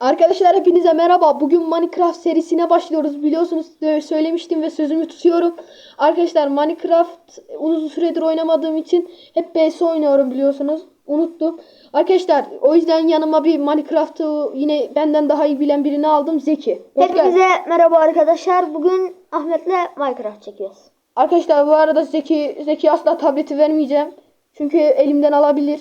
Arkadaşlar hepinize merhaba. Bugün Minecraft serisine başlıyoruz. Biliyorsunuz e, söylemiştim ve sözümü tutuyorum. Arkadaşlar Minecraft uzun süredir oynamadığım için hep BS oynuyorum biliyorsunuz. Unuttum. Arkadaşlar o yüzden yanıma bir Minecraft'ı yine benden daha iyi bilen birini aldım. Zeki. Hoş. Hepinize merhaba arkadaşlar. Bugün Ahmet'le Minecraft çekiyoruz. Arkadaşlar bu arada Zeki Zeki asla tableti vermeyeceğim. Çünkü elimden alabilir.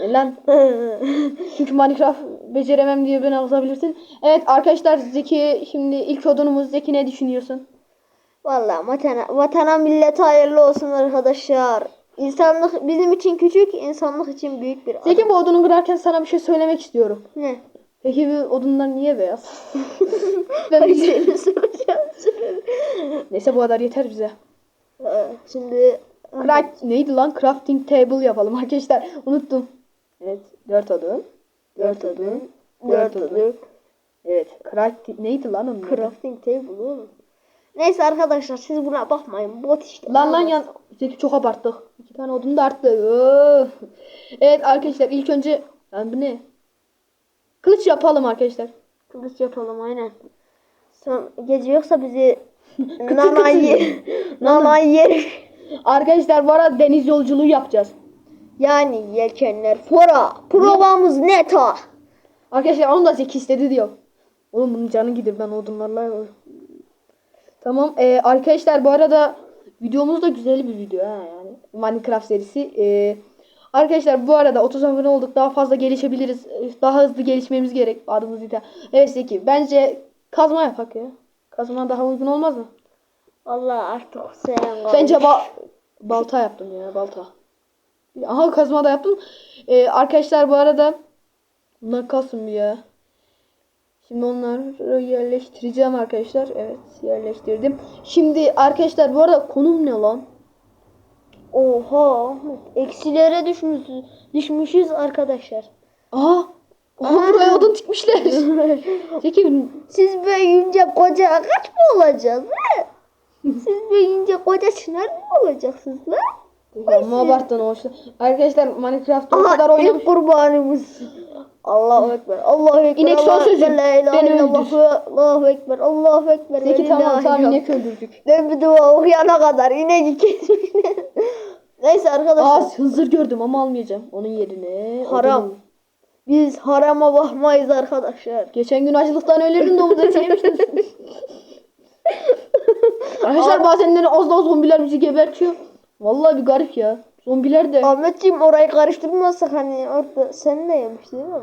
Lan Çünkü Minecraft beceremem diye beni alabilirsin. Evet arkadaşlar Zeki şimdi ilk odunumuz Zeki ne düşünüyorsun? Vallahi vatana, vatana millete hayırlı olsun arkadaşlar. İnsanlık bizim için küçük, insanlık için büyük bir adım. Zeki bu odunu kırarken sana bir şey söylemek istiyorum. Ne? Peki bu odunlar niye beyaz? ben bir soracağım. Neyse bu kadar yeter bize. Ee, Şimdi Craft neydi lan? Crafting table yapalım arkadaşlar. Unuttum. Evet, 4 odun. 4 odun. 4 odun. Evet, crafting neydi lan onun? adı? Crafting table oğlum. Neyse arkadaşlar siz buna bakmayın. Bot işte. Lan lan yan Zeki çok abarttık. İki tane odun da arttı. Öf. Evet arkadaşlar ilk önce lan bu ne? Kılıç yapalım arkadaşlar. Kılıç yapalım aynen. Son, gece yoksa bizi nana yer. nana yer. Arkadaşlar bu arada deniz yolculuğu yapacağız. Yani yelkenler fora. Provamız neta. Arkadaşlar onu da Zeki istedi diyor. Oğlum bunun canı gider ben odunlarla. Tamam ee, arkadaşlar bu arada videomuz da güzel bir video ha yani. Minecraft serisi. Ee, arkadaşlar bu arada 30 abone olduk. Daha fazla gelişebiliriz. Daha hızlı gelişmemiz gerek. Adımız yeter. Evet Zeki bence kazma yapak ya. Kazma daha uygun olmaz mı? Allah artık sen Bence ba- balta yaptım ya balta. Aha kazma da yaptım. Ee, arkadaşlar bu arada bunlar kalsın bir ya. Şimdi onları yerleştireceğim arkadaşlar. Evet yerleştirdim. Şimdi arkadaşlar bu arada konum ne lan? Oha. Eksilere düşmüşüz. Düşmüşüz arkadaşlar. Aha. Aha buraya odun dikmişler. Zeki Siz büyüyünce koca kaç mı olacağız he? Siz büyüyünce koca çınar mı olacaksınız lan? Amma abarttın o işte. Arkadaşlar Minecraft'ta o kadar oynamış. ilk kurbanımız. Allahu Ekber. Allahu Ekber. İnek son sözü. Beni illallah. Allahu Ekber. Allahu Ekber. Zeki tamam tamam inek öldürdük. Ben bir dua okuyana kadar ineği kesmişler. Neyse arkadaşlar. Aa hızır gördüm ama almayacağım. Onun yerine. Haram. odun- Biz harama bakmayız arkadaşlar. Geçen gün açlıktan ölürdün domuz eti yemiştin. Arkadaşlar bazen de az daha zombiler bizi gebertiyor. Vallahi bir garip ya. Zombiler de. Ahmetciğim orayı karıştırmazsak hani orada sen ne yemiştin değil mi?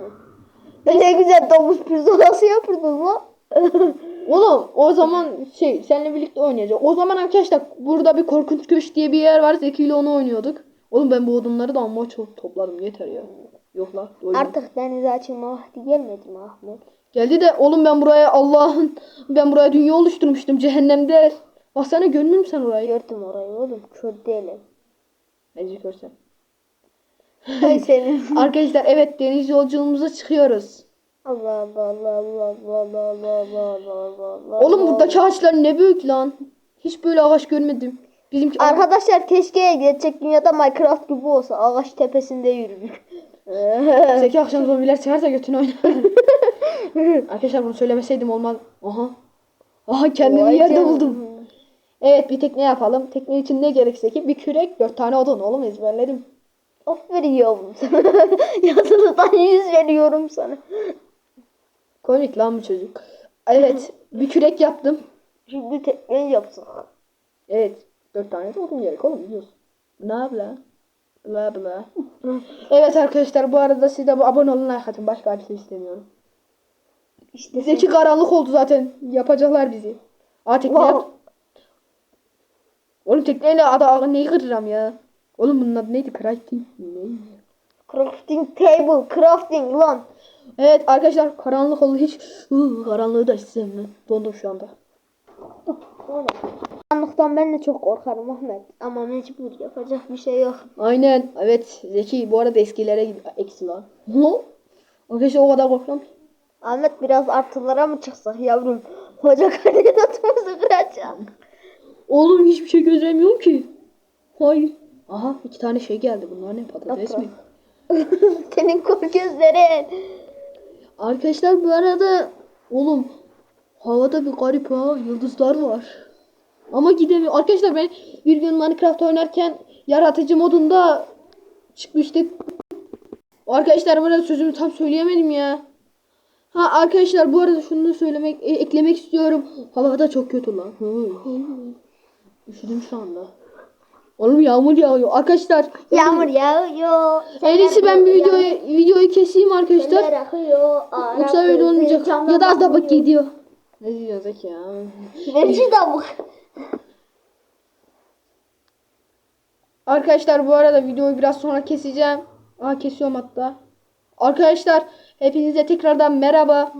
Ne, ne güzel domuz pirzolası yapırdın lan. Oğlum o zaman şey seninle birlikte oynayacağız. O zaman arkadaşlar burada bir korkunç köşk diye bir yer var. Zeki ile onu oynuyorduk. Oğlum ben bu odunları da amma çok topladım yeter ya. Yok la. doymadım. Artık denize açılma vakti gelmedi mi Ahmet? Geldi de oğlum ben buraya Allah'ın ben buraya dünya oluşturmuştum cehennemde. Baksana görmüyor musun sen orayı? Gördüm orayı oğlum kör değilim. Bence görsen. Ay senin. Arkadaşlar evet deniz yolculuğumuza çıkıyoruz. Allah Allah Allah Allah Allah Allah Allah Allah Allah Allah Oğlum buradaki ağaçlar ne büyük lan. Hiç böyle ağaç görmedim. Bizimki Arkadaşlar keşke gerçek dünyada Minecraft gibi olsa ağaç tepesinde yürüdük. Zeki akşam zombiler çıkarsa götünü oynar. Arkadaşlar bunu söylemeseydim olmaz. Aha. Aha kendimi Vay yerde buldum. Evet bir tekne yapalım. Tekne için ne gerekse ki bir kürek dört tane odun oğlum ezberledim. Aferin yavrum sana. Yazılıdan yüz veriyorum sana. Komik lan bu çocuk. Evet bir kürek yaptım. Şimdi tekne yapsak. Evet dört tane de odun gerek oğlum biliyorsun. Bla bla. Bla bla. evet arkadaşlar bu arada siz de abone olun like atın. Başka bir şey istemiyorum. İşte Zeki karanlık oldu zaten. Yapacaklar bizi. Aa tekne Wow. yap. Oğlum tekneyle ada neyi kıracağım ya? Oğlum bunun adı neydi? Crafting. Ne? crafting table, crafting lan. Evet arkadaşlar karanlık oldu hiç. Iı, karanlığı da hiç sevmem. Dondum şu anda. Karanlıktan ben de çok korkarım Ahmet. Ama mecbur yapacak bir şey yok. Aynen. Evet Zeki bu arada eskilere gidiyor. Eksi lan. Ne? Arkadaşlar o kadar korkuyorum. Ahmet biraz artılara mı çıksak yavrum? Hoca kandidatımızı kıracak. Oğlum hiçbir şey göremiyorum ki. Hayır. Aha iki tane şey geldi. Bunlar ne patates mi? Senin kor gözlerin. Arkadaşlar bu arada oğlum havada bir garip ha yıldızlar var. Ama gidemiyor. Arkadaşlar ben bir gün Minecraft oynarken yaratıcı modunda çıkmıştık. Arkadaşlar bu arada sözümü tam söyleyemedim ya. Ha arkadaşlar bu arada şunu da söylemek e, eklemek istiyorum. Hava da çok kötü lan. Hı. Üşüdüm şu anda. Oğlum yağmur yağıyor. Arkadaşlar Yağmur yağıyor. en iyisi ben bir videoyu videoyu keseyim arkadaşlar. Yoksa öyle olmayacak. Ya da az da bak gidiyor. Ne diyoruz ya? Verici tavuk. Arkadaşlar bu arada videoyu biraz sonra keseceğim. Aa kesiyorum hatta. Arkadaşlar hepinize tekrardan merhaba.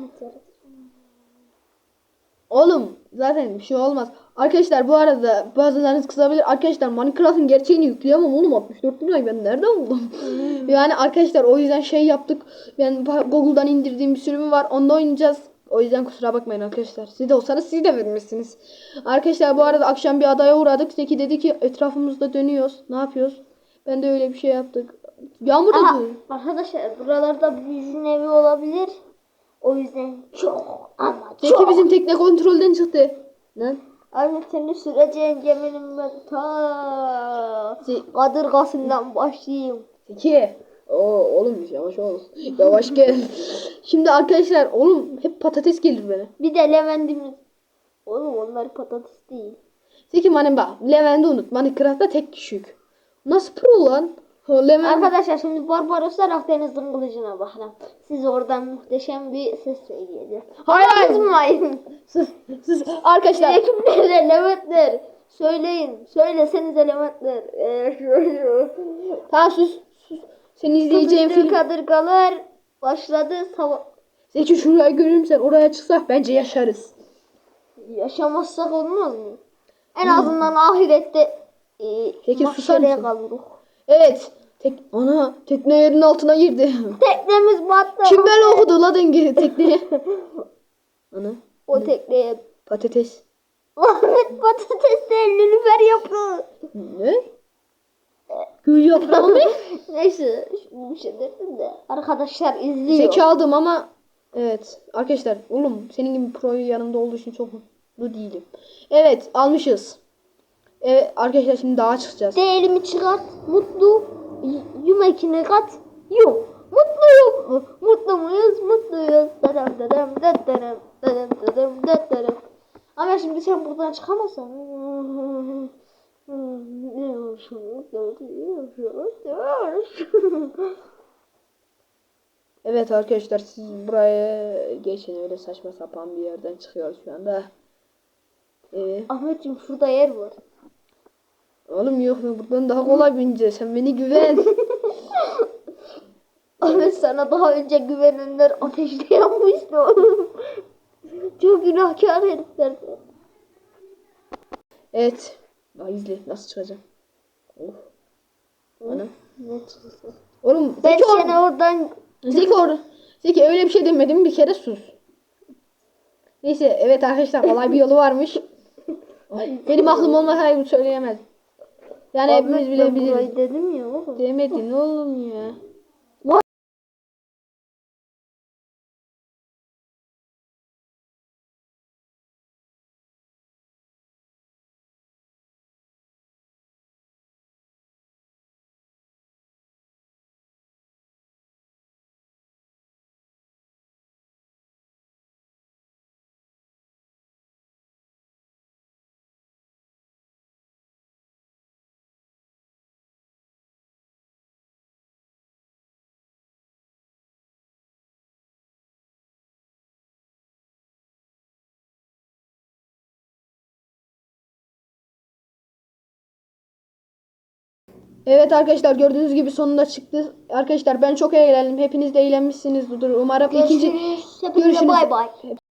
Oğlum zaten bir şey olmaz. Arkadaşlar bu arada bazılarınız kızabilir. Arkadaşlar Minecraft'ın gerçeğini yükleyemem oğlum 64 lirayı ben nereden buldum? yani arkadaşlar o yüzden şey yaptık. Ben Google'dan indirdiğim bir sürümü var. Onda oynayacağız. O yüzden kusura bakmayın arkadaşlar. Siz de olsanız siz de vermişsiniz. Arkadaşlar bu arada akşam bir adaya uğradık. Zeki dedi ki etrafımızda dönüyoruz. Ne yapıyoruz? Ben de öyle bir şey yaptık. Yağmur Aha, duruyor. arkadaşlar buralarda büyücünün evi olabilir. O yüzden çok ama Zeki çok. bizim tekne kontrolden çıktı. Lan. Seni süreceğin geminin ben ta kadırgasından başlayayım. Zeki. Oo, oğlum yavaş ol. Yavaş gel. Şimdi arkadaşlar oğlum hep patates gelir bana. Bir de Levent'imiz. Oğlum onlar patates değil. Zeki manem bak. Levent'i unut. Minecraft'ta tek düşük. Nasıl pro lan? Levent. Arkadaşlar şimdi Barbaroslar Akdeniz'in kılıcına bakın. Siz oradan muhteşem bir ses söyleyeceğiz. Hayır hayır. Sus, sus. Arkadaşlar. Ekiplerle Leventler. Söyleyin. Söylesenize Leventler. Ee, Tamam sus. sus. Seni izleyeceğim film. kadırgalar başladı. Sava Zeki şuraya görürüm sen oraya çıksak bence yaşarız. Yaşamazsak olmaz mı? En azından ahirette e, susar mahşere kalırız. Evet. Tek ana tekne yerin altına girdi. Teknemiz battı. Kim böyle okudu la denge tekneye? Ana O tekneye. patates. Ahmet patates değil Nilüfer yapıyor. Ne? Gül yaprağı mı? Neyse bir şey dedim de. Arkadaşlar izliyor. Zeki aldım ama evet arkadaşlar oğlum senin gibi proyu yanımda olduğu için çok mutlu değilim. Evet almışız. Evet arkadaşlar şimdi dağa çıkacağız. Değerimi çıkart. Mutlu. Yumekini kat. Yok. Mutluyum. mu? Mutlu muyuz? Mutluyuz. Dadam dadam dadam dadam dadam dadam. Ama şimdi sen buradan çıkamazsan. Evet arkadaşlar siz buraya geçin öyle saçma sapan bir yerden çıkıyoruz şu anda. Ee, Ahmetciğim şurada yer var. Oğlum yok mu buradan daha kolay bineceğiz sen beni güven. Ahmet sana daha önce güvenenler ateşte yanmıştı oğlum. Çok günahkar herifler. evet. Bak izle nasıl çıkacağım. Of. Anam. Ne çıktı? Oğlum Ben Zeki, or- seni oradan Zeki, or- Zeki öyle bir şey demedim bir kere sus. Neyse evet arkadaşlar kolay bir yolu varmış. Benim aklım olmasaydı bu Yani hepimiz Ahmet ben bilebiliriz. burayı dedim ya oğlum. Demedin oğlum ya. Evet arkadaşlar gördüğünüz gibi sonunda çıktı. Arkadaşlar ben çok eğlendim. Hepiniz de eğlenmişsinizdir. Umarım ikinci Görüşürüz. Hepinize Görüşürüz. bay bay.